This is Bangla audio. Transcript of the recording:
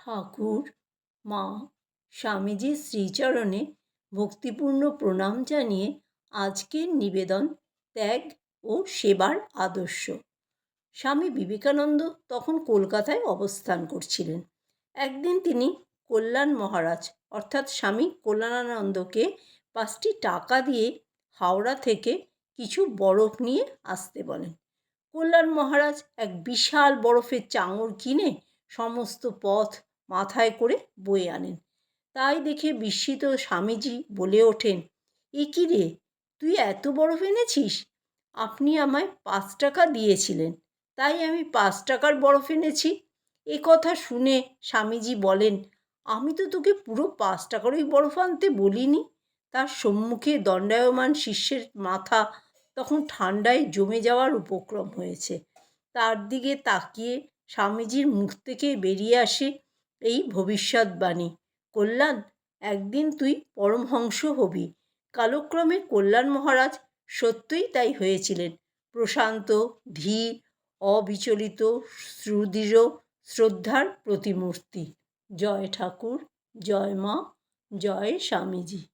ঠাকুর, মা, স্বামীজির শ্রীচরণে ভক্তিপূর্ণ প্রণাম জানিয়ে আজকের নিবেদন, ত্যাগ ও সেবার আদর্শ। স্বামী বিবেকানন্দ তখন কলকাতায় অবস্থান করছিলেন। একদিন তিনি কল্যাণ মহারাজ, অর্থাৎ স্বামী কল্যাণানন্দকে পাঁচটি টাকা দিয়ে হাওড়া থেকে কিছু বরফ নিয়ে আসতে বলেন। কল্যাণ মহারাজ এক বিশাল বরফের চাঙড় কিনে সমস্ত পথ মাথায় করে বয়ে আনেন। তাই দেখে বিস্মিত স্বামীজি বলে ওঠেন, এ কী রে? তুই এত বরফ এনেছিস? আপনি আমায় পাঁচ টাকা দিয়েছিলেন, তাই আমি পাঁচ টাকার বরফ এনেছি। এ কথা শুনে স্বামীজি বলেন, আমি তো তোকে পুরো পাঁচ টাকারই বরফ আনতে বলিনি। তার সম্মুখে দণ্ডায়মান শিষ্যের মাথা তখন ঠান্ডায় জমে যাওয়ার উপক্রম হয়েছে। তার দিকে তাকিয়ে স্বামীজির মুখ থেকে বেরিয়ে আসে এই ভবিষ্যৎবাণী। কল্যাণ, একদিন তুই পরমহংস হবি। কালক্রমে কল্যাণ মহারাজ সত্যই তাই হয়েছিলেন। প্রশান্ত, ধীর, অবিচলিত, সুদৃঢ়, শ্রদ্ধার প্রতিমূর্তি। জয় ঠাকুর, জয় মা, জয় স্বামীজি।